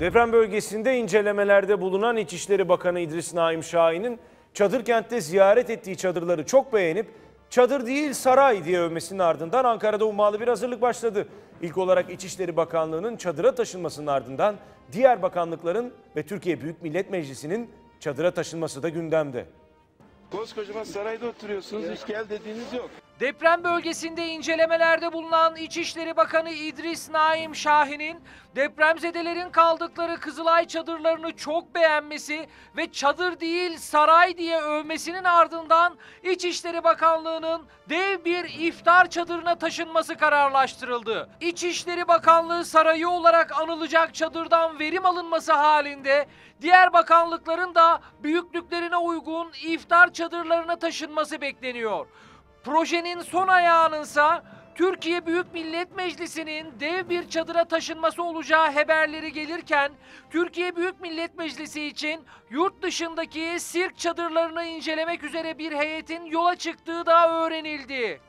Deprem bölgesinde incelemelerde bulunan İçişleri Bakanı İdris Naim Şahin'in çadır kentte ziyaret ettiği çadırları çok beğenip çadır değil saray diye övmesinin ardından Ankara'da ummalı bir hazırlık başladı. İlk olarak İçişleri Bakanlığı'nın çadıra taşınmasının ardından diğer bakanlıkların ve Türkiye Büyük Millet Meclisi'nin çadıra taşınması da gündemde. Koskocaman sarayda oturuyorsunuz, hiç gel dediğiniz yok. Deprem bölgesinde incelemelerde bulunan İçişleri Bakanı İdris Naim Şahin'in depremzedelerin kaldıkları Kızılay çadırlarını çok beğenmesi ve çadır değil saray diye övmesinin ardından İçişleri Bakanlığı'nın dev bir iftar çadırına taşınması kararlaştırıldı. İçişleri Bakanlığı sarayı olarak anılacak çadırdan verim alınması halinde diğer bakanlıkların da büyüklüklerine uygun iftar çadırlarına taşınması bekleniyor. Projenin son ayağınınsa Türkiye Büyük Millet Meclisi'nin dev bir çadıra taşınması olacağı haberleri gelirken Türkiye Büyük Millet Meclisi için yurt dışındaki sirk çadırlarını incelemek üzere bir heyetin yola çıktığı da öğrenildi.